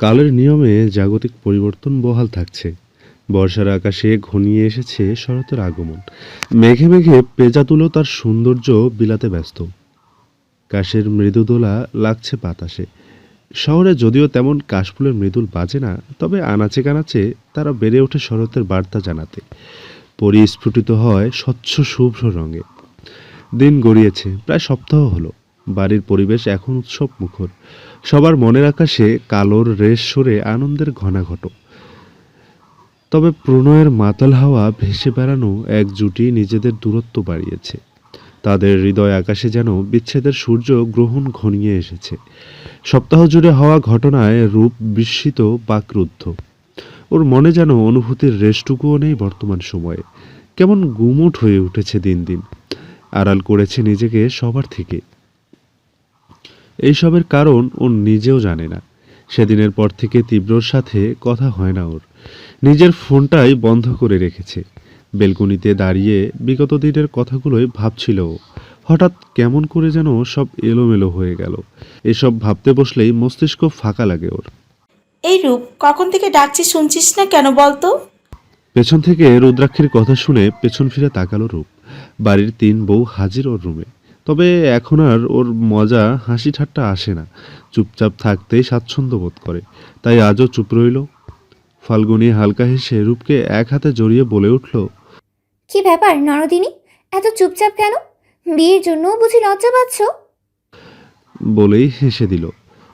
কালের নিয়মে জাগতিক পরিবর্তন বহাল থাকছে। বর্ষার আকাশে ঘনিয়ে এসেছে শরতের আগমন। মেঘে মেঘে পেঁচাতুলো তার সৌন্দর্য বিলাতে ব্যস্ত। কাশের মৃদু দোলা লাগছে বাতাসে। শহরে যদিও তেমন কাশফুলের মৃদুল বাজে না, তবে আনাচে কানাচে তারা বেড়ে ওঠে শরতের বার্তা জানাতে। পরিস্ফুটিত হয় স্বচ্ছ শুভ্র রঙে। দিন গড়িয়েছে, প্রায় সপ্তাহ হলো। বাড়ির পরিবেশ এখন উৎসব মুখর সবার মনের আকাশে কালোর রেশ সরে আনন্দের ঘনাঘট। তবে প্রণয়ের মাতাল হাওয়া ভেসে বেড়ানো এক জুটি নিজেদের দূরত্ব বাড়িয়েছে। তাদের হৃদয় আকাশে যেন বিচ্ছেদের সূর্য গ্রহণ ঘনিয়ে এসেছে। সপ্তাহ জুড়ে হওয়া ঘটনায় রূপ বিস্মিত বাকরুদ্ধ। ওর মনে যেন অনুভূতির রেশটুকুও নেই বর্তমান সময়ে। কেমন গুমুট হয়ে উঠেছে দিন দিন। আড়াল করেছে নিজেকে সবার থেকে। এইসবের কারণ ও নিজেও জানে না। সেদিনের পর থেকে তীব্রর সাথে কথা হয় না ওর। নিজের ফোনটাই বন্ধ করে রেখেছে। বেলকনিতে দাঁড়িয়ে বিগত দিনের কথাগুলোই ভাবছিল ও। হঠাৎ কেমন করে যেন সব এলোমেলো হয়ে গেল। এসব ভাবতে বসলেই মস্তিষ্ক ফাঁকা লাগে ওর। এই রূপ কখন থেকে ডাকছি শুনছিস না কেন বলতো পেছন থেকে রুদ্রাক্ষীর কথা শুনে পেছন ফিরে তাকালো রূপ। বাড়ির তিন বউ হাজির ওর রুমে। তবে এখন আর ওর মজা হাসি ঠাট্টা আসে না। চুপচাপ থাকতেই স্বাচ্ছন্দ্য বোধ করে। তাই আজও চুপ রইল। ফাল্গুনি হালকা হেসে রূপকে এক হাতে জড়িয়ে বলে উঠল কি ব্যাপার নরদিনী? এত চুপচাপ কেন? বিয়ের জন্যও বুঝি লজ্জা পাচ্ছ? বলেই হেসে দিল।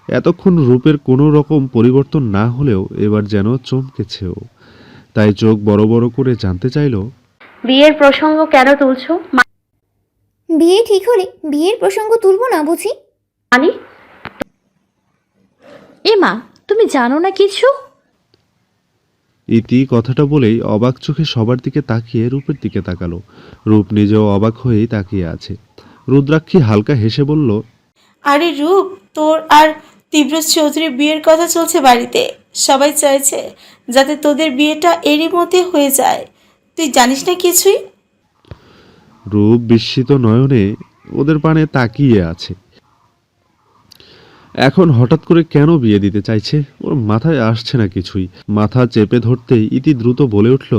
এতক্ষণ রূপের কোনো রকম পরিবর্তন না হলেও এবার যেন চমকেছে ও। তাই চোখ বড় বড় করে জানতে চাইল বিয়ের প্রসঙ্গ কেন তুলছো? বিয়ে ঠিক হলে বিয়ের প্রসঙ্গ তুলবো না বুঝি? মানে এমা তুমি জানো না কিছু? ইতি কথাটা বলেই অবাক চোখে সবার দিকে তাকিয়ে রূপের দিকে তাকালো। রূপ নিজেও অবাক হয়েই তাকিয়ে আছে। রুদ্রাক্ষী হালকা হেসে বলল আরে রূপ তোর আর তীব্র চৌধুরীর বিয়ের কথা চলছে বাড়িতে। সবাই চাইছে যাতে তোদের বিয়েটা এরই মধ্যে হয়ে যায়। তুই জানিস না কিছুই? রূপ বিস্মিত নয়নে ওদের পানে তাকিয়ে আছে। এখন হঠাৎ করে কেন বিয়ে দিতে চাইছে? ওর মাথায় আসছে না কিছুই। মাথা চেপে ধরতেই ইতি দ্রুত বলে উঠল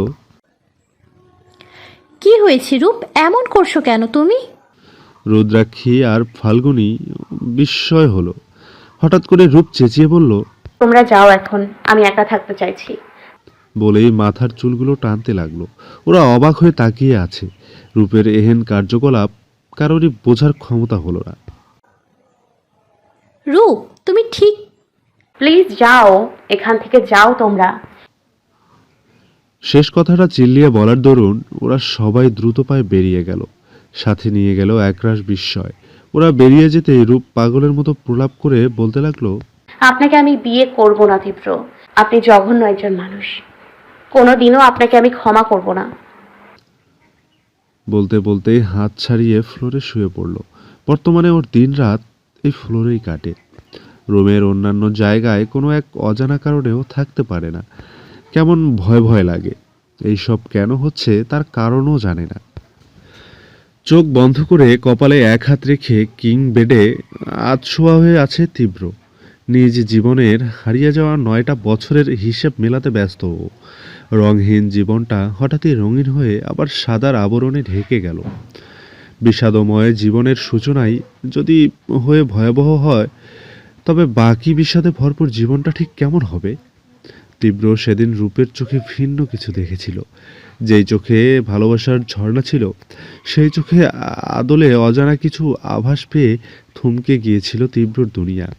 কি হয়েছে রূপ? এমন করছ কেন তুমি? রুদ্রাক্ষী আর ফাল্গুনি বিস্ময় হলো। হঠাৎ করে রূপ চেঁচিয়ে বলল তোমরা যাও এখন আমি একা থাকতে চাইছি। বলেই মাথার চুলগুলো টানতে লাগল। ওরা অবাক হয়ে তাকিয়ে আছে। রূপের এহেন কার্যকলাপ কারোরই বোঝার ক্ষমতা হলো না। রূপ তুমি ঠিক। প্লিজ যাও এখান থেকে যাও তোমরা। শেষ কথাটা চিল্লিয়ে বলার দরুন ওরা সবাই দ্রুত পায়ে বেরিয়ে গেল। সাথে নিয়ে গেল একরাশ বিস্ময়। ওরা বেরিয়ে যেতেই রূপ পাগলের মতো প্রলাপ করে বলতে লাগল আপনাকে আমি বিয়ে করব না তীব্র। আপনি জঘন্য একজন মানুষ। কোনোদিনও আপনাকে আমি ক্ষমা করব না। বলতে বলতেই হাত ছাড়িয়ে ফ্লোরে শুয়ে পড়ল। বর্তমানে ওর দিন রাত এই ফ্লোরেই কাটে। রুমের অন্যান্য জায়গায় কোনো এক অজানা কারণেও থাকতে পারে না। কেমন ভয় ভয় লাগে। এইসব কেন হচ্ছে তার কারণও জানে না। চোখ বন্ধ করে কপালে এক হাত রেখে কিং বেডে আধশোয়া হয়ে আছে তীব্র। নিজ জীবনের হারিয়ে যাওয়া নয়টা বছরের হিসেব মেলাতে ব্যস্ত ও রংহীন জীবনটা হঠাৎই রঙিন হয়ে আবার সাদার আবরণে ঢেকে গেল। বিষাদময় জীবনের সূচনাই যদি হয়ে ভয়াবহ হয়, তবে বাকি বিষাদে ভরপুর জীবনটা ঠিক কেমন হবে? তীব্র সেদিন রূপের চোখে ভিন্ন কিছু দেখেছিল। যেই চোখে ভালোবাসার ঝর্ণা ছিল, সেই চোখে আদলে অজানা কিছু আভাস পেয়ে থমকে গিয়েছিল তীব্রর দুনিয়া।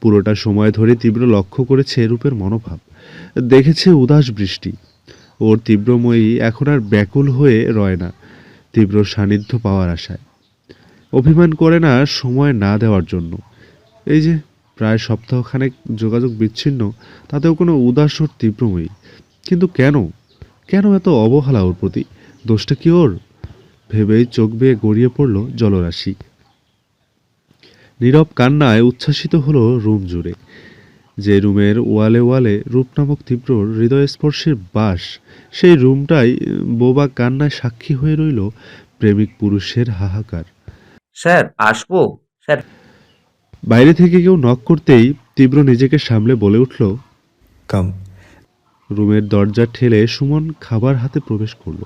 পুরোটা সময় ধরে তীব্র লক্ষ্য করেছে রূপের মনোভাব। দেখেছে উদাস বৃষ্টি। ওর তীব্রময়ী এখন আর ব্যাকুল হয়ে রয় না, তীব্র সান্নিধ্য পাওয়ার আশায়। অভিমান করে না সময় না দেওয়ার জন্য। এই যে প্রায় সপ্তাহখানেক যোগাযোগ বিচ্ছিন্ন, তাতেও কোনো উদাস ওর তীব্রময়ী। কিন্তু কেন? কেন এত অবহেলা ওর প্রতি? দোষটা কি ওর? ভেবেই চোখ বেয়ে গড়িয়ে পড়ল জলরাশি। নীরব কান্নায় উচ্ছ্বাসিত হলো রুম জুড়ে। যে রুমের ওয়ালে ওয়ালে রূপ নামক তীব্রর হৃদয়স্পর্শের বাস সেই রুমটাই বোবা কান্নায় সাক্ষী হয়ে রইল প্রেমিক পুরুষের হাহাকার। স্যার আসব? স্যার। বাইরে থেকে কেউ নক করতেই তীব্র নিজেকে সামলে বলে উঠল কাম। রুমের দরজা ঠেলে সুমন খাবার হাতে প্রবেশ করল।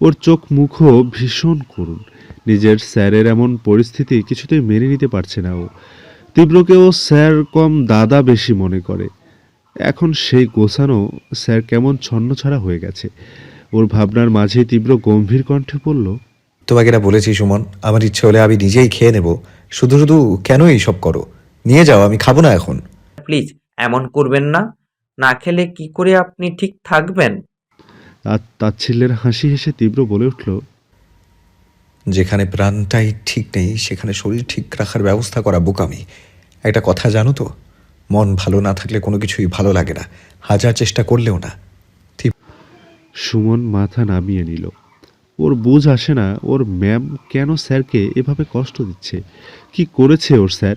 ওর চোখ মুখও ভীষণ করুণ। নিজের স্যারের এমন পরিস্থিতি কিছুতেই মেনে নিতে পারছে না ও। তীব্রকে ও স্যার কম দাদা বেশি মনে করে। এখন সেই গোছানো স্যার কেমন ছন্নছাড়া হয়ে গেছে। ওর ভাবনার মাঝে তীব্র গম্ভীর কণ্ঠে বলল তোমাকে এটা বলেছি সুমন আমার ইচ্ছে হলে আমি নিজেই খেয়ে নেব। শুধু শুধু কেন এইসব করো? নিয়ে যাও আমি খাব না এখন। প্লিজ এমন করবেন না। না খেলে কি করে আপনি ঠিক থাকবেন? আর তাচ্ছিল্যের হাসি হেসে তীব্র বলে উঠল যেখানে প্রাণটাই ঠিক নেই সেখানে শরীর ঠিক রাখার ব্যবস্থা করা বোকামি। একটা কথা জানো তো? মন ভালো না থাকলে কোনো কিছুই ভালো লাগে না। হাজার চেষ্টা করলেও না। সুমন মাথা নামিয়ে নিল। ওর বুঝ আসে না ওর ম্যাম কেন স্যারকে এভাবে কষ্ট দিচ্ছে? কি করেছে ওর স্যার?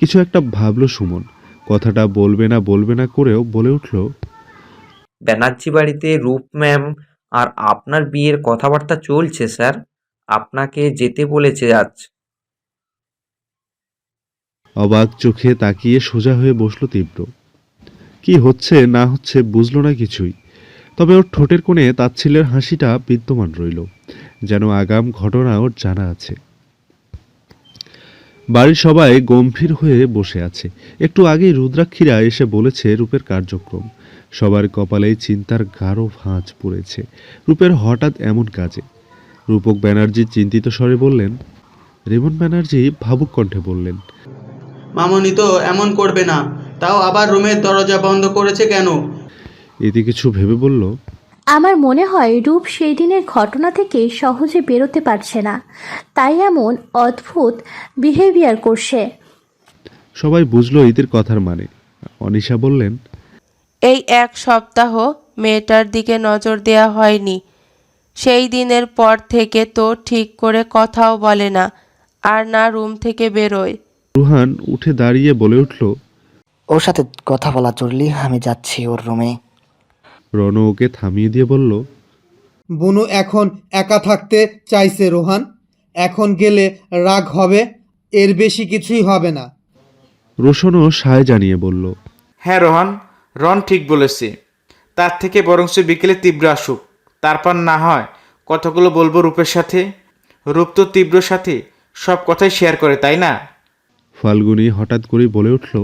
কিছু একটা ভাবলো সুমন। কথাটা বলবে না বলবে না করেও বলে উঠল ব্যানার্জি বাড়িতে রূপ ম্যাম আর আপনার বিয়ের কথাবার্তা চলছে স্যার? আপনাকে যেতে বলেছে আজ। অবাক চোখে তাকিয়ে সোজা হয়ে বসল তীব্র। কি হচ্ছে, না হচ্ছে বুঝলো না কিছুই। তবে ওর ঠোঁটের কোণে তাচ্ছিল্যের হাসিটা বিদ্যমান রইল, যেন আগাম ঘটনা ওর জানা আছে। বাড়ির সবাই গম্ভীর হয়ে বসে আছে। একটু আগেই রুদ্রাক্ষীরা এসে বলেছে রূপের কার্যক্রম। সবার কপালেই চিন্তার গাঢ় ভাঁজ পড়েছে। রূপের হঠাৎ এমন কাজে রূপক ব্যানার্জি চিন্তিত স্বরে বললেন রেমন ব্যানার্জি ভাবুক কণ্ঠে বললেন মামনি তো এমন করবে না তাও আবার রুমের দরজা বন্ধ করেছে কেন? এতে কিছু ভেবে বলল আমার মনে হয় রূপ সেই দিনের ঘটনা থেকে সহজে বেরোতে পারছে না। তাই এমন অদ্ভুত বিহেভিয়ার করছে। সবাই বুঝলো ঈদের কথার মানে। অনিশা বললেন এই এক সপ্তাহ মেয়েটার দিকে নজর দেয়া হয়নি। সেই দিনের পর থেকে তো ঠিক করে কথাও বলে না আর না রুম থেকে বেরোয়। রুহান উঠে দাঁড়িয়ে বলে উঠল ওর সাথে কথা বলা জরুরি আমি যাচ্ছি ওর রুমে। রণ ওকে থামিয়ে দিয়ে বলল বুনু এখন একা থাকতে চাইছে রোহান এখন গেলে রাগ হবে এর বেশি কিছুই হবে না। রোশনও সায় জানিয়ে বলল হ্যাঁ রোহান রন ঠিক বলেছে তার থেকে বরংস বিকেলে তীব্র আসুক। তারপর না হয় কথাগুলো বলব রূপের সাথে? রূপ তো তীব্র সাথে সব কথাই শেয়ার করে তাই না? ফাল্গুনি হঠাৎ করেই বলে উঠল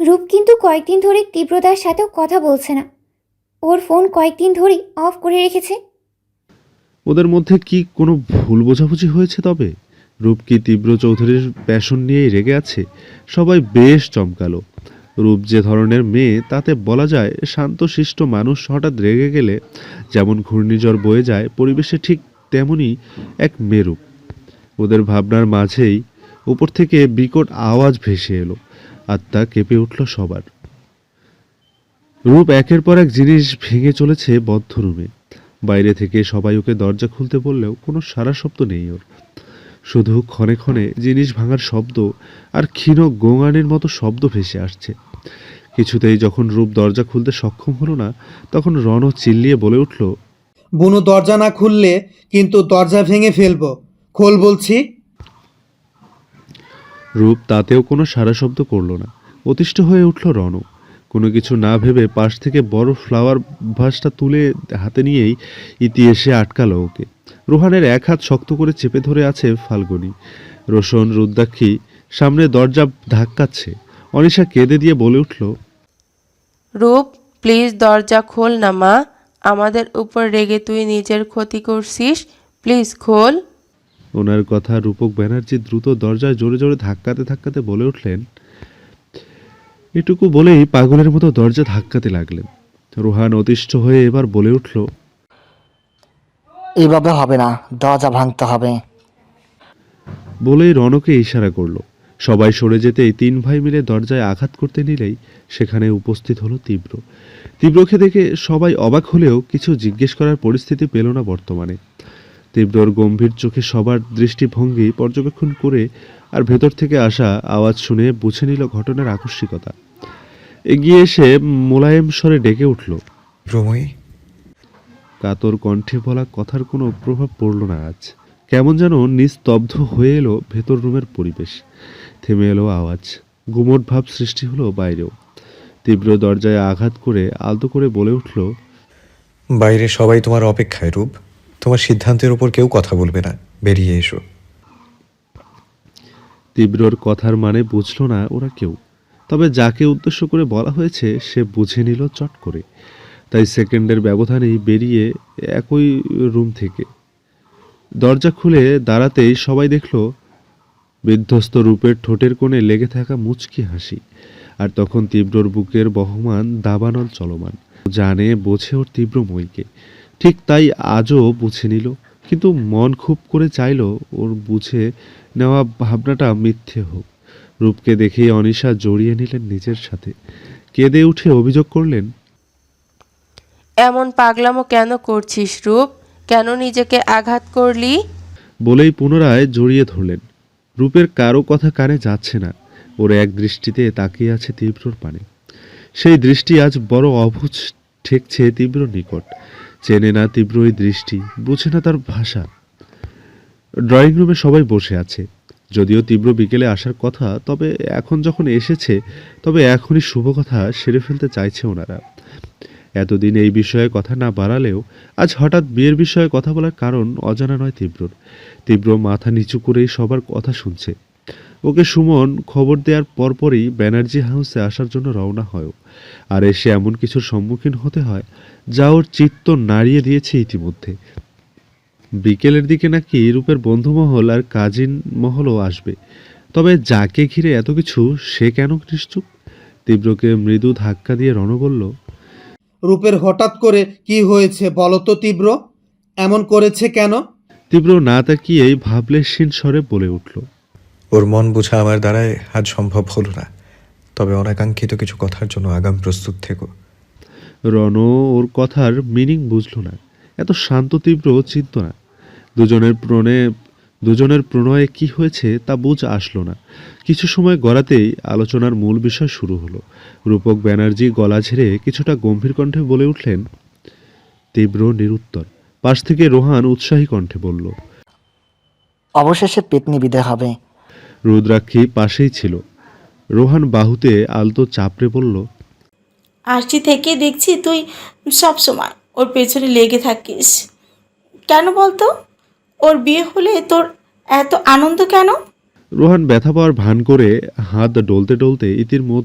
রূপ কিন্তু কয়েকদিন ধরে তীব্রতার সাথেও কথা বলছে না। ওর ফোন কয়েকদিন ধরেই অফ করে রেখেছে। ওদের মধ্যে কি কোনো ভুল বোঝাবুঝি হয়েছে তবে? রূপ কি তীব্র চৌধুরীর প্যাশন নিয়েই রেগে আছে? সবাই বেশ চমকালো। রূপ যে ধরনের মেয়ে, তাতে বলা যায় শান্তশিষ্ট মানুষ হঠাৎ রেগে গেলে যেমন ঘূর্ণিঝড় বয়ে যায়, পরিবেশে ঠিক তেমনই এক মেরূপ ওদের ভাবনার মাঝেই উপর থেকে বিকট আওয়াজ ভেসে এলো আত্মা কেঁপে উঠল সবার। রূপ একের পর এক জিনিস ভেঙে চলেছে বদ্ধ রুমে। বাইরে থেকে সবাই ওকে দরজা খুলতে বললেও কোনো সারা শব্দ নেই ওর। শুধু ক্ষণে ক্ষণে জিনিস ভাঙার শব্দ আর ক্ষীণ গোঙানির মতো শব্দ ভেসে আসছে। কিছুতেই যখন রূপ দরজা খুলতে সক্ষম হলো না তখন রণ চিল্লিয়ে বলে উঠল বুনো দরজা না খুললে কিন্তু দরজা ভেঙে ফেলব। খোল বলছি। রূপ তাতেও কোনো সারা শব্দ করল না। অতিষ্ঠ হয়ে উঠল রণ। কোনো কিছু না ভেবে পাশ থেকে বড় ফ্লাওয়ার ভাসটা তুলে হাতে নিয়েই ইতি এসে আটকালো ওকে। রোহানের এক হাত শক্ত করে চেপে ধরে আছে ফাল্গুনি। রোশন রুদ্রাক্ষী সামনে দরজা ধাক্কাচ্ছে। অনিশা কেঁদে দিয়ে বলে উঠল রূপ প্লিজ দরজা খোল না মা। আমাদের উপর রেগে তুই নিজের ক্ষতি করছিস। প্লিজ খোল। ওনার কথা রূপক ব্যানার্জি দ্রুত দরজায় জোরে জোরে ধাক্কাতে ধাক্কাতে বলে উঠলেন এটুকু বলেই পাগলের মতো দরজা ধাক্কাতে লাগলেন। রোহান অতিষ্ঠ হয়ে এবার বলে উঠল এভাবে হবে না দরজা ভাঙতে হবে। বলেই রণকে ইশারা করল। সবাই সরে যেতেই তিন ভাই মিলে দরজায় আঘাত করতে নিলেই সেখানে উপস্থিত হলো তীব্র। তীব্রকে দেখে সবাই অবাক হলেও কিছু জিজ্ঞেস করার পরিস্থিতি পেল না বর্তমানে। তীব্রর গম্ভীর চোখে সবার দৃষ্টিভঙ্গি পর্যবেক্ষণ করে আর ভেতর থেকে আসা আওয়াজ শুনে বুঝে নিল ঘটনার আকস্মিকতা। এগিয়ে এসে মোলায়েম স্বরে ডেকে উঠল কাতর কণ্ঠে বলা কথার কোনো প্রভাব পড়ল না আজ। কেমন যেন নিস্তব্ধ হয়ে এলো ভেতর রুমের পরিবেশ। থেমে এলো আওয়াজ। গুমট ভাব সৃষ্টি হলো বাইরেও। তীব্র দরজায় আঘাত করে আলতো করে বলে উঠল বাইরে সবাই তোমার অপেক্ষায় রূপ। তোমার সিদ্ধান্তের উপর কেউ কথা বলবে না। বেরিয়ে এসো। তীব্রর কথার মানে বুঝলো না ওরা কেউ। তবে যাকে উদ্দেশ্য করে বলা হয়েছে সে বুঝে নিল চট করে। তাই সেকেন্ডের ব্যবধানেই বেরিয়ে একই রুম থেকে দরজা খুলে দাঁড়াতেই সবাই দেখল, বিধ্বস্ত রূপের ঠোঁটের কোণে লেগে থাকা মুচকি হাসি, আর তখন তীব্রর বুকের বহমান দাবানল চলমান। জানে বোঝে ওর তীব্র মইকে। ঠিক তাই আজও বুঝে নিল, কিন্তু মন খুব করে চাইল ওর বুঝে নেওয়া ভাবনাটা মিথ্যে হোক। রূপকে দেখেই অনিশা জড়িয়ে নিলেন নিজের সাথে। কেঁদে উঠে অভিযোগ করলেন, এমন পাগলামো কেন করছিস রূপ? কেন নিজেকে আঘাত করলি? বলেই পুনরায় জড়িয়ে ধরলেন। রূপের কারও কথা কানে যাচ্ছে না। ওর এক দৃষ্টিতে তাকিয়ে আছে তীব্রর পানে। সেই দৃষ্টি আজ বড় অভুজ ঠেকছে তীব্র নিকট। চেনে না তীব্র এই দৃষ্টি, বুঝে না তার ভাষা। ড্রয়িং রুমে সবাই বসে আছে। যদিও তীব্র বিকেলে আসার কথা, তবে এখন যখন এসেছে, তবে এখনই শুভ কথা সেরে ফেলতে চাইছে ওনারা। এতদিন এই বিষয়ে কথা না বাড়ালেও আজ হঠাৎ বিয়ের বিষয়ে কথা বলার কারণ অজানা নয় তীব্রর তীব্র মাথা নিচু করেই সবার কথা শুনছে। ওকে সুমন খবর দেওয়ার পরপরই ব্যানার্জি হাউসে আসার জন্য রওনা হয় আর এসে এমন কিছুর সম্মুখীন হতে হয় যা ওর চিত্ত নাড়িয়ে দিয়েছে ইতিমধ্যে। বিকেলের দিকে নাকি রূপের বন্ধুমহল আর কাজিন মহলও আসবে। তবে যাকে ঘিরে এত কিছু, সে কেন নিশ্চুপ? তীব্রকে মৃদু ধাক্কা দিয়ে রণ বলল রূপের হঠাৎ করে কি হয়েছে বলো তো তীব্র? এমন করেছে কেন? তীব্র না তাকিয়েই ভাবলেশীন স্বরে বলে উঠল ওর মন বোঝা আমার দ্বারায় আজ সম্ভব হলো না। তবে অনাকাঙ্ক্ষিত কিছু কথার জন্য আগাম প্রস্তুত থেকো। রণ ওর কথার মিনিং বুঝলো না। এত শান্ত তীব্র চিন্ত না। দুজনের প্রণয়ে দুজনের প্রণয়ে কি হয়েছে তা বুঝ আসলো না। কিছু সময় গড়াতেই আলোচনার মূল বিষয় শুরু হলো। রূপক ব্যানার্জি গলা ঝেড়ে কিছুটা গম্ভীর কণ্ঠে বলে উঠলেন তীব্র নিরুত্তর। পাশ থেকে রোহান উৎসাহী কণ্ঠে বলল অবশেষে পেতনি বিদে হবে। রুদ্রাক্ষী পাশেই ছিল। রোহান বাহুতে আলতো চাপড়ে বলল আসছি থেকে দেখছি তুই সব সময় ওর পেছনে লেগে থাকিস। কেন বলতো? ওর বিয়ে হলে তোর এত আনন্দ কেন? রোহান ব্যথা পাওয়ার ভান করে হাত ডলতে ডলতে ইতির মত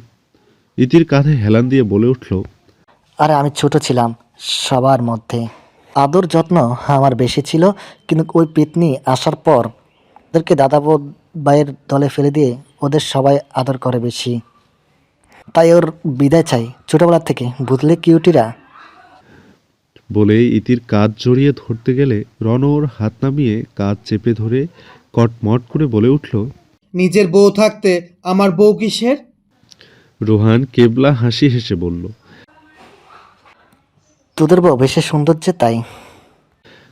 ইতির কাঁধে হেলান দিয়ে বলে উঠল আরে আমি ছোট ছিলাম সবার মধ্যে। আদর যত্ন আমার বেশি ছিল কিন্তু ওই পেতনি আসার পর ওদেরকে দাদা ভাইয়ের দলে ফেলে দিয়ে ওদের সবাই আদর করে বেশি। তাই ওর বিদায় চাই ছোটবেলা থেকে। বুঝলে কিউটিরা? বলে ইতির কাজ জড়িয়ে ধরতে গেলে রণ ওর হাত নামিয়ে কাজ চেপে ধরে কটমট করে বলে উঠল নিজের বউ থাকতে আমার বউ কিসের? রোহান কেবলা হাসি হেসে বলল তোদের বউ বেশি সুন্দর যে তাই।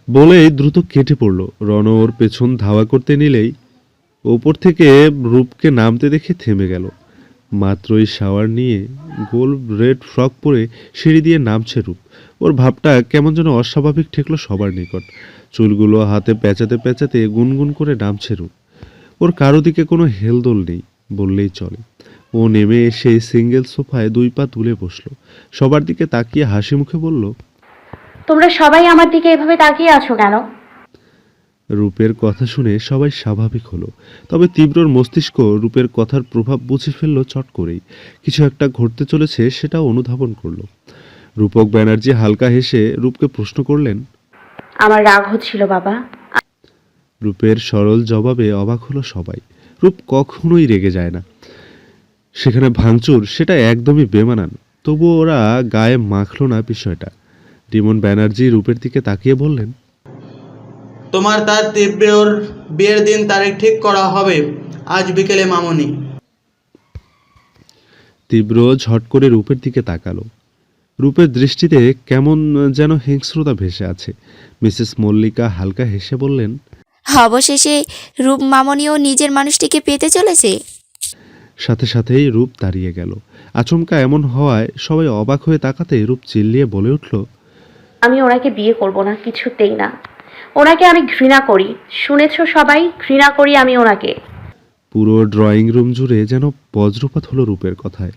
বলে দ্রুত কেটে পড়ল। রণ ওর পেছন ধাওয়া করতে নিলেই ওপর থেকে রূপকে নামতে দেখে থেমে গেল। মাত্রই শাওয়ার নিয়ে গোল রেড ফ্রক পরে সিঁড়ি দিয়ে নামছে রূপ। ওর ভাবটা কেমন যেন অস্বাভাবিক ঠেকলো সবার নিকট। চুলগুলো হাতে পেঁচাতে পেঁচাতে গুনগুন করে নামছে রূপ। ওর কারও দিকে কোনো হেলদোল নেই বললেই চলে। ও নেমে এসে সিঙ্গেল সোফায় দুই পা তুলে বসল। সবার দিকে তাকিয়ে হাসি মুখে বলল তোমরা সবাই আমার দিকে এভাবে তাকিয়ে আছো কেন? রূপের কথা শুনে সবাই স্বাভাবিক হলো। তবে তীব্রর মস্তিষ্ক রূপের কথার প্রভাব বুঝে ফেলল চট করেই। কিছু একটা ঘটতে চলেছে সেটা অনুধাবন করল। রূপক ব্যানার্জি হালকা হেসে রূপকে প্রশ্ন করলেন আমার রাগ হচ্ছিল বাবা। রূপের সরল জবাবে অবাক হলো সবাই। রূপ কখনোই রেগে যায় না। সেখানে ভাঙচুর সেটা একদমই বেমানান। তবু ওরা গায়ে মাখলো না বিষয়টা। রিমন ব্যানার্জি রূপের দিকে তাকিয়ে বললেন তোমার তার তীব্রর বিয়ের দিন তারিখ ঠিক করা হবে। আজ বিকেলে মামনি। তীব্র ঝট করে রূপের দিকে তাকালো। রূপের দৃষ্টিতে কেমন যেন হিংস্রতা ভেসে আছে। মিসেস মল্লিকা হালকা হেসে বললেন অবশেষে রূপ মামনিও নিজের মানুষটিকে পেতে চলেছে? সাথে সাথেই রূপ দাঁড়িয়ে গেল। আচমকা এমন হওয়ায় সবাই অবাক হয়ে তাকাতে রূপ চিল্লিয়ে বলে উঠল আমি ওনাকে বিয়ে করব না কিছুতেই না। ওনাকে আমি ঘৃণা করি। শুনেছ সবাই? ঘৃণা করি আমি ওনাকে। পুরো ড্রয়িং রুম জুড়ে যেন বজ্রপাত হলো রূপের কথায়।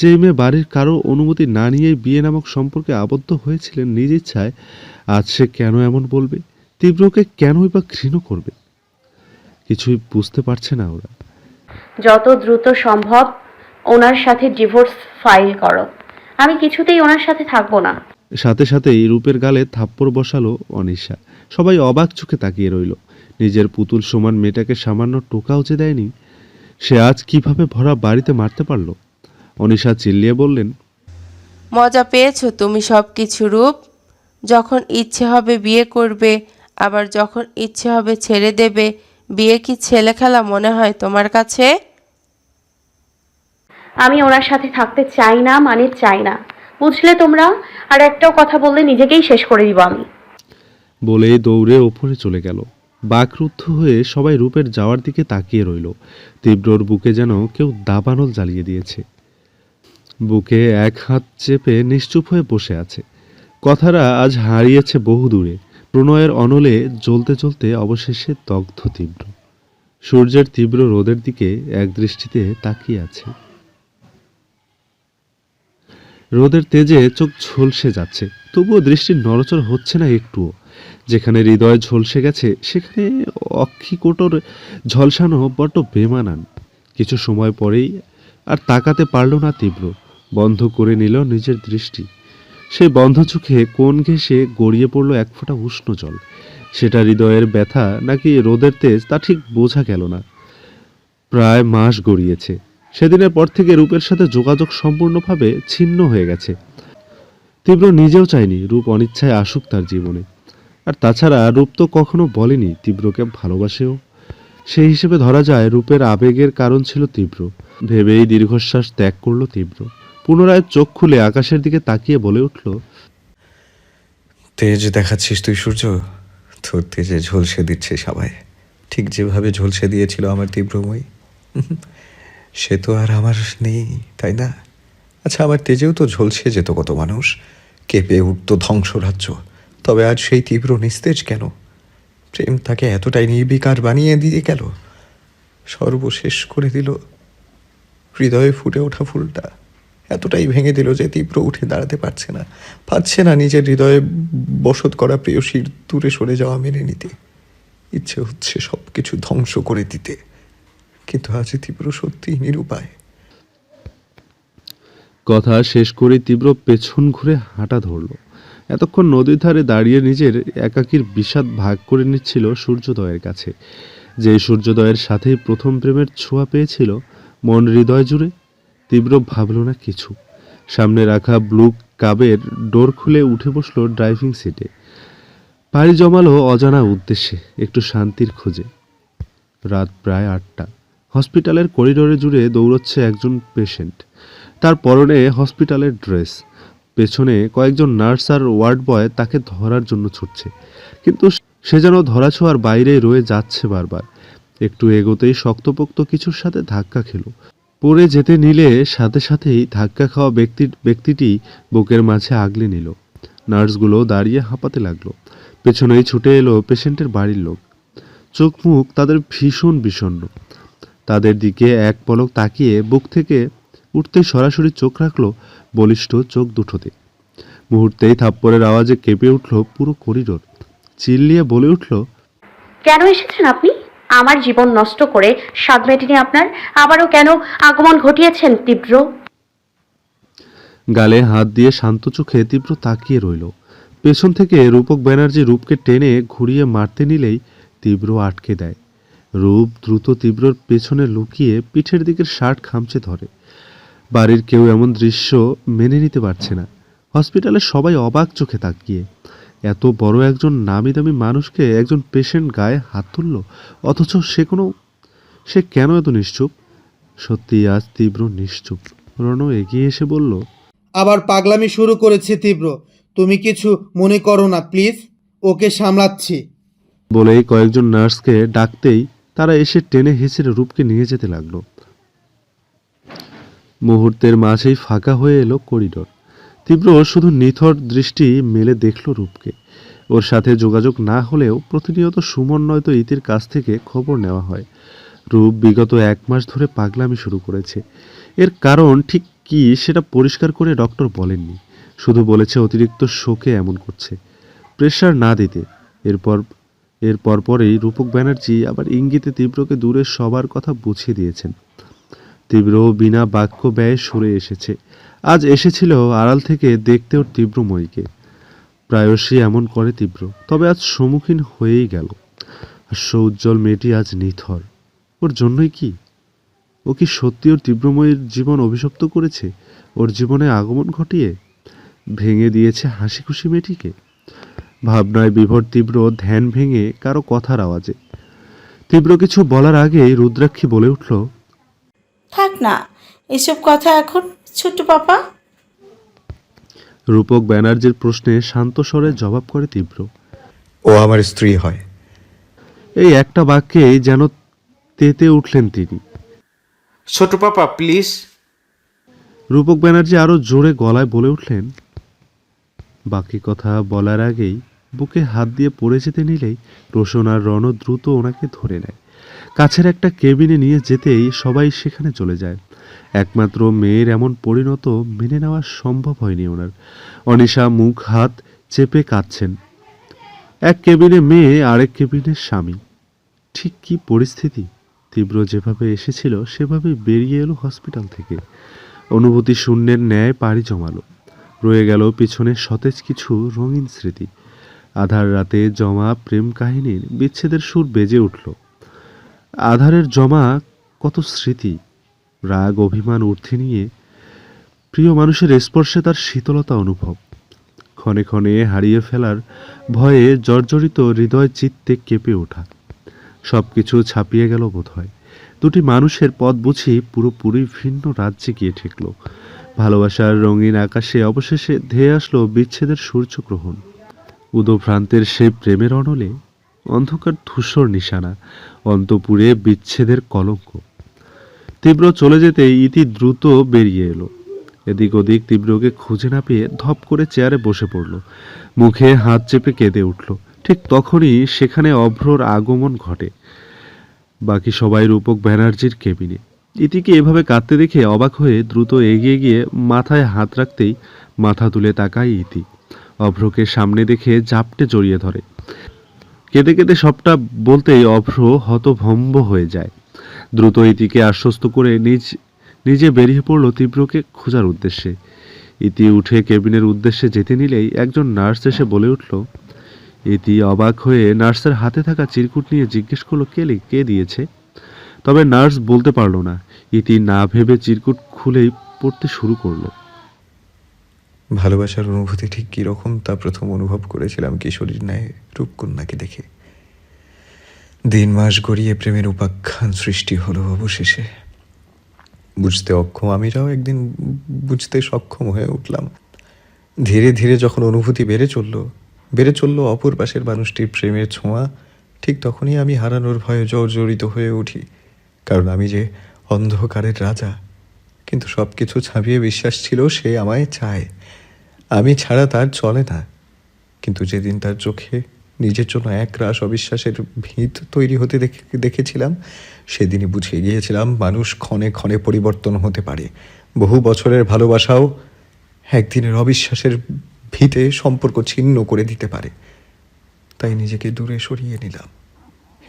যে মেয়ে বাড়ির কারও অনুমতি না নিয়েই বিয়ে নামক সম্পর্কে আবদ্ধ হয়েছিলেন নিজ ইচ্ছায় আজ সে কেন এমন বলবে? তীব্রকে কেনই বা ঘৃণ করবে? কিছুই বুঝতে পারছে না ওরা। যত দ্রুত সম্ভব ওনার সাথে ডিভোর্স ফাইল করো। আমি কিছুতেই ওনার সাথে থাকব না। সাথে সাথেই রূপের গালে থাপ্পড় বসালো অনিশা। সবাই অবাক চোখে তাকিয়ে রইল। নিজের পুতুল সমান মেয়েটাকে সামান্য টোকাও যে দেয়নি সে আজ কীভাবে ভরা বাড়িতে মারতে পারল? অনিশা চিল্লিয়ে বললেন মজা পেয়েছ তুমি সব কিছু রূপ। যখন ইচ্ছে হবে বিয়ে করবে আবার যখন ইচ্ছে হবে ছেড়ে দেবে বিয়ে কি ছেলে খেলা মনে হয় তোমার কাছে? আমি ওনার সাথে থাকতে চাই না মানে চাই না। বুঝলে তোমরা? আর একটাও কথা বললে নিজেকেই শেষ করে দিব আমি। বলে দৌড়ে ওপরে চলে গেল। বাকরুদ্ধ হয়ে সবাই রূপের যাওয়ার দিকে তাকিয়ে রইল। তীব্রর বুকে যেন কেউ দাবানল জ্বালিয়ে দিয়েছে। বুকে এক হাত চেপে নিশ্চুপ হয়ে বসে আছে। কথাটা আজ হারিয়েছে বহু দূরে প্রণয়ের অনলে জ্বলতে জ্বলতে অবশেষে দগ্ধ তীব্র। সূর্যের তীব্র রোদের দিকে এক দৃষ্টিতে তাকিয়ে আছে। রোদের তেজে চোখ ঝলসে যাচ্ছে, তবুও দৃষ্টির নড়চড় হচ্ছে না একটুও। যেখানে হৃদয় ঝলসে গেছে, সেখানে অক্ষিকোটর ঝলসানো বড্ড বেমানান। কিছু সময় পরেই আর তাকাতে পারল না তীব্র। বন্ধ করে নিল নিজের দৃষ্টি। সেই বন্ধ চোখে কোন ঘেঁষে গড়িয়ে পড়ল এক ফোঁটা উষ্ণ জল। সেটা হৃদয়ের ব্যথা নাকি রোদের তেজ, তা ঠিক বোঝা গেল না। প্রায় মাস গড়িয়েছে। সেদিনের পর থেকে রূপের সাথে যোগাযোগ সম্পূর্ণভাবে ছিন্ন হয়ে গেছে। তীব্র নিজেও চায়নি রূপ অনিচ্ছায় আসুক তার জীবনে। আর তাছাড়া রূপ তো কখনো বলেনি তীব্রকে ভালোবাসেও। সেই হিসেবে ধরা যায় রূপের আবেগের কারণ ছিল তীব্র। ভেবেই দীর্ঘশ্বাস ত্যাগ করল তীব্র। পুনরায় চোখ খুলে আকাশের দিকে তাকিয়ে বলে উঠল, তেজ দেখাচ্ছিস তুই, সূর্য? তোর তেজে ঝলসে দিচ্ছে সবাই। ঠিক যেভাবে ঝলসে দিয়েছিল আমার তীব্রময়ী সে তো আর আমার নেই, তাই না? আচ্ছা আমার তেজেও তো ঝলসে যেত কত মানুষ। কেঁপে উঠত ধ্বংস রাজ্য তবে আজ সেই তীব্র নিস্তেজ কেন? প্রেম তাকে এতটাই নির্বিকার বানিয়ে দিয়ে গেল। সর্বশেষ করে দিল। হৃদয়ে ফুটে ওঠা ফুলটা। এতটাই ভেঙে দিল যে তীব্র উঠে দাঁড়াতে পারছে না। পারছে না নিজের হৃদয়ে বসত করা প্রেয়সীর দূরে সরে যাওয়া মেনে নিতে। ইচ্ছে হচ্ছে সব কিছু ধ্বংস করে দিতে। কিন্তু আজ তীব্র সত্যিই নিরুপায়। কথা শেষ করে তীব্র পেছন ঘুরে হাঁটা ধরল। এতক্ষণ নদীর ধারে দাঁড়িয়ে নিজের একাকীর বিষাদ ভাগ করে নিচ্ছিল সূর্যোদয়ের কাছে। যে সূর্যোদয়ের সাথেই প্রথম প্রেমের ছোঁয়া পেয়েছিল, মন হৃদয় জুড়ে তীব্র ভাবল না কিছু। সামনে রাখা ব্লু কাবের ডোর খুলে উঠে বসল ড্রাইভিং সিটে। পাড়ি জমালো অজানা উদ্দেশ্যে, একটু শান্তির খোঁজে। রাত প্রায় আটটা। হসপিটালের করিডোরে জুড়ে দৌড়চ্ছে একজন পেশেন্ট। তার পরনে হসপিটালের ড্রেস। পেছনে কয়েকজন নার্স আর ওয়ার্ড বয় তাকে ধরার জন্য ছুটছে। কিন্তু সে যেন ধরাছোঁয়ার বাইরে রয়ে যাচ্ছে বারবার। একটু এগোতেই শক্তপোক্ত কিছুর সাথে ধাক্কা খেলো। পড়ে যেতে নিলে সাথে সাথেই ধাক্কা খাওয়া ব্যক্তির ব্যক্তিটি বুকের মাঝে আগলে নিল। নার্সগুলো দাঁড়িয়ে হাঁপাতে লাগল। পেছনেই ছুটে এলো পেশেন্টের বাড়ির লোক। চোখ মুখ তাদের ভীষণ বিষণ্ণ। তাদের দিকে এক পলক তাকিয়ে বুক থেকে উঠতে সরাসরি চোখ রাখল বলিষ্ঠ চোখ দুটোতে। মুহূর্তেই থাপ্পড়ের আওয়াজে কেঁপে উঠল পুরো করিডোর। চিল্লিয়ে বলে উঠল, কেন এসেছেন আপনি? আমার জীবন নষ্ট করে স্বাদ মেটেনি আপনার আবারও কেন আগমন ঘটিয়েছেন তীব্র? গালে হাত দিয়ে শান্ত চোখে তীব্র তাকিয়ে রইল। পেছন থেকে রূপক ব্যানার্জি রূপকে টেনে ঘুরিয়ে মারতে নিলেই তীব্র আটকে দেয়। রূপ দ্রুত তীব্রর পেছনে লুকিয়ে পিঠের দিকের শার্ট খামচে ধরে। বাড়ির কেউ এমন দৃশ্য মেনে নিতে পারছে না। হসপিটালে সবাই অবাক চোখে তাকিয়ে। এত বড় একজন নামি দামি মানুষকে একজন পেশেন্ট গায়ে হাত তুলল? অথচ সে কোনো সে কেন এত নিশ্চুপ? সত্যি আজ তীব্র নিশ্চুপ। রণ এগিয়ে এসে বলল আবার পাগলামি শুরু করেছে তীব্র। তুমি কিছু মনে করো না প্লিজ। ওকে সামলাচ্ছি। বলেই কয়েকজন নার্সকে ডাকতেই তারা এসে টেনে হেঁচড়ে রূপকে নিয়ে যেতে লাগল। মুহূর্তের মাঝেই ফাঁকা হয়ে এলো করিডোর। তীব্র শুধু নিথর দৃষ্টি মেলে দেখল রূপকে। ওর সাথে যোগাযোগ না হলেও প্রতিনিয়ত সুমন নয়তো ইতির কাছ থেকে খবর নেওয়া হয়। রূপ বিগত এক মাস ধরে পাগলামি শুরু করেছে। এর কারণ ঠিক কি সেটা পরিষ্কার করে ডক্টর বলেননি। শুধু বলেছে অতিরিক্ত শোকে এমন করছে। প্রেশার না দিতে। এরপর, এর পরপরেই রূপক ব্যানার্জি আবার ইঙ্গিতে তীব্রকে দূরে সবার কথা বুঝিয়ে দিয়েছেন। তীব্র বিনা বাক্য ব্যয়ে সরে এসেছে। আজ এসেছিল আড়াল থেকে দেখতে ওর তীব্রময়ীকে প্রায়শই এমন করে তীব্র, তবে আজ সম্মুখীন হয়েই গেল। আর উজ্জ্বল মেয়েটি আজ নিথর। ওর জন্যই কি? ও কি সত্যি ওর তীব্রময়ীর জীবন অভিশপ্ত করেছে? ওর জীবনে আগমন ঘটিয়ে ভেঙে দিয়েছে হাসি খুশি মেয়েটিকে? ভাবনায় বিভোর তীব্র ধ্যান ভেঙে কারও কথার আওয়াজে। তীব্র কিছু বলার আগেই রুদ্রাক্ষী বলে উঠল, থাক না, এসব কথা এখন ছোট্ট পাপা। রূপক ব্যানার্জির প্রশ্নে শান্ত স্বরে জবাব করে তীব্র। ও আমার স্ত্রী হয়। এই একটা বাক্যে যেন তেতে উঠলেন তিনি। ছোট পাপা প্লিজ। রূপক ব্যানার্জি আরও জোরে গলায় বলে উঠলেন বাকি কথা বলার আগেই বুকে হাত দিয়ে পড়ে যেতে নিলেই রোশন আর রণ দ্রুত ওনাকে ধরে নেয়। কাছের একটা কেবিনে নিয়ে যেতেই সবাই সেখানে চলে যায়। একমাত্র মেয়ের এমন পরিণত মেনে নেওয়া সম্ভব হয়নি ওনার। অনিশা মুখ, হাত চেপে কাঁদছেন। এক কেবিনে মেয়ে, আরেক কেবিনে স্বামী। ঠিক কি পরিস্থিতি? তীব্র যেভাবে এসেছিল সেভাবে বেরিয়ে এলো হসপিটাল থেকে। অনুভূতি শূন্যের ন্যায় পাড়ি জমালো। রয়ে গেল পিছনে সতেজ কিছু রঙিন স্মৃতি। আধার রাতে জমা প্রেম কাহিনীর বিচ্ছেদের সুর বেজে উঠল। আধারের জমা কত স্মৃতি? রাগ, অভিমান, ঊর্ধ্বে নিয়ে প্রিয় মানুষের স্পর্শে তার শীতলতা অনুভব। ক্ষণে ক্ষণে হারিয়ে ফেলার ভয়ে জর্জরিত হৃদয় চিত্তে কেঁপে ওঠা। সব কিছু ছাপিয়ে গেল বোধ হয় দুটি মানুষের পথ বুঝি পুরোপুরি ভিন্ন রাজ্যে গিয়ে ঠেকল। ভালোবাসার রঙিন আকাশে অবশেষে ধেয়ে আসলো বিচ্ছেদের সূর্যগ্রহণ। উদভ্রান্তের সে প্রেমের অনলে অন্ধকার ধূসর নিশানা, অন্তপুরে বিচ্ছেদের কলঙ্ক। তীব্র চলে যেতে ইতি দ্রুত বেরিয়ে এলো। এদিক ওদিক তীব্রকে খুঁজে না পেয়ে ধপ করে চেয়ারে বসে পড়ল। মুখে হাত চেপে কেঁদে উঠল। ঠিক তখনই সেখানে অভ্রর আগমন ঘটে। বাকি সবাই রূপক ব্যানার্জির কেবিনে। ইতিকে এভাবে কাঁদতে দেখে অবাক হয়ে দ্রুত এগিয়ে গিয়ে মাথায় হাত রাখতেই মাথা তুলে তাকায় ইতি। অভ্রকে সামনে দেখে জাপটে জড়িয়ে ধরে। কেঁদে কেঁদে সবটা বলতেই অভ্র হতভম্ব হয়ে যায়। দ্রুত ইতিকে আশ্বস্ত করে নিজ, নিজে বেরিয়ে পড়ল তীব্রকে খোঁজার উদ্দেশ্যে। ইতি উঠে কেবিনের উদ্দেশ্যে যেতে নিলেই একজন নার্স এসে বলে উঠল, ইতি অবাক হয়ে নার্সের হাতে থাকা চিরকুট নিয়ে জিজ্ঞেস করল, কে কে দিয়েছে? তবে নার্স বলতে পারল না। ইতি না ভেবে চিরকুট খুলেই পড়তে শুরু করল। ভালোবাসার অনুভূতি ঠিক কীরকম তা প্রথম অনুভব করেছিলাম কিশোরীর ন্যায় রূপকন্যাকে দেখে। দিন মাস গড়িয়ে প্রেমের উপাখ্যান সৃষ্টি হলো অবশেষে। বুঝতে অক্ষম আমিরাও একদিন বুঝতে সক্ষম হয়ে উঠলাম। ধীরে ধীরে যখন অনুভূতি বেড়ে চলল বেড়ে চলল অপর পাশের মানুষটির প্রেমের ছোঁয়া, ঠিক তখনই আমি হারানোর ভয়ে জর্জরিত হয়ে উঠি। কারণ আমি যে অন্ধকারের রাজা, কিন্তু সব কিছু ছাপিয়ে বিশ্বাস ছিল সে আমায় চায়। আমি ছাড়া তার চলে না, কিন্তু যেদিন তার চোখে নিজের জন্য এক রাস অবিশ্বাসের ভিত তৈরি হতে দেখে, দেখেছিলাম। সেদিনই বুঝে গিয়েছিলাম, মানুষ ক্ষণে ক্ষণে পরিবর্তন হতে পারে। বহু বছরের ভালোবাসাও একদিনের অবিশ্বাসের ভিতে সম্পর্ক ছিন্ন করে দিতে পারে। তাই নিজেকে দূরে সরিয়ে নিলাম।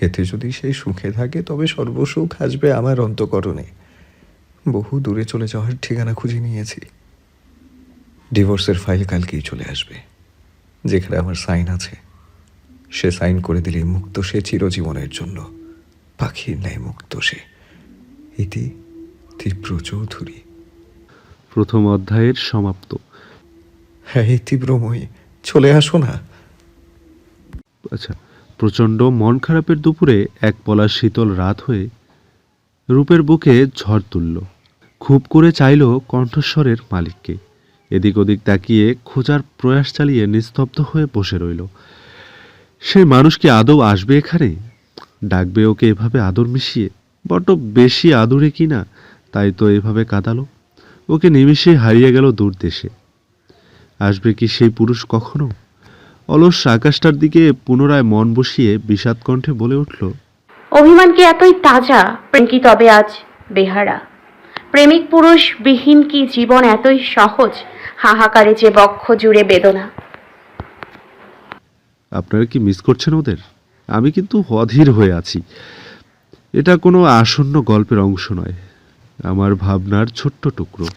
এতে যদি সে সুখে থাকে, তবে সর্বসুখ আসবে আমার অন্তকরণে। বহু দূরে চলে যাওয়ার ঠিকানা খুঁজে নিয়েছি। ডিভোর্সের ফাইল কালকেই চলে আসবে, যেখানে আমার সাইন আছে। সে সাইন করে দিলে মুক্ত সে চিরজীবনের জন্য। পাখির ন্যায় মুক্ত সে। ইতি তীব্র চৌধুরী। প্রথম অধ্যায়ের সমাপ্ত। হ্যাঁ এই তীব্রময়ী চলে আসো না। আচ্ছা প্রচণ্ড মন খারাপের দুপুরে এক পলা শীতল রাত হয়ে রূপের বুকে ঝড় তুলল। খুব করে চাইল কণ্ঠস্বরের মালিককে। এদিক ওদিক তাকিয়ে খোঁজার প্রয়াস চালিয়ে নিস্তব্ধ হয়ে বসে রইল। সেই মানুষ কি আদৌ আসবে এখানে? ডাকবে ওকে এভাবে আদর মিশিয়ে? বড্ড বেশি আদুরে কি না? তাই তো এভাবে কাঁদালো। ওকে নিমিষে হারিয়ে গেল দূর দেশে। আসবে কি সেই পুরুষ কখনো? অলস আকাশটার দিকে পুনরায় মন বসিয়ে বিষাদ কণ্ঠে বলে উঠল, অভিমান কি এতই তাজা? প্রেম কি তবে আজ বেহারা? প্রেমিক পুরুষ বিহীন কি জীবন এতই সহজ? হাহাকারে যে বক্ষ জুড়ে বেদনা। আপনারা কি মিস করছেন ওদের? আমি কিন্তু অধীর হয়ে আছি। এটা কোনো আসন্ন গল্পের অংশ নয়। আমার ভাবনার ছোট্ট টুকরো।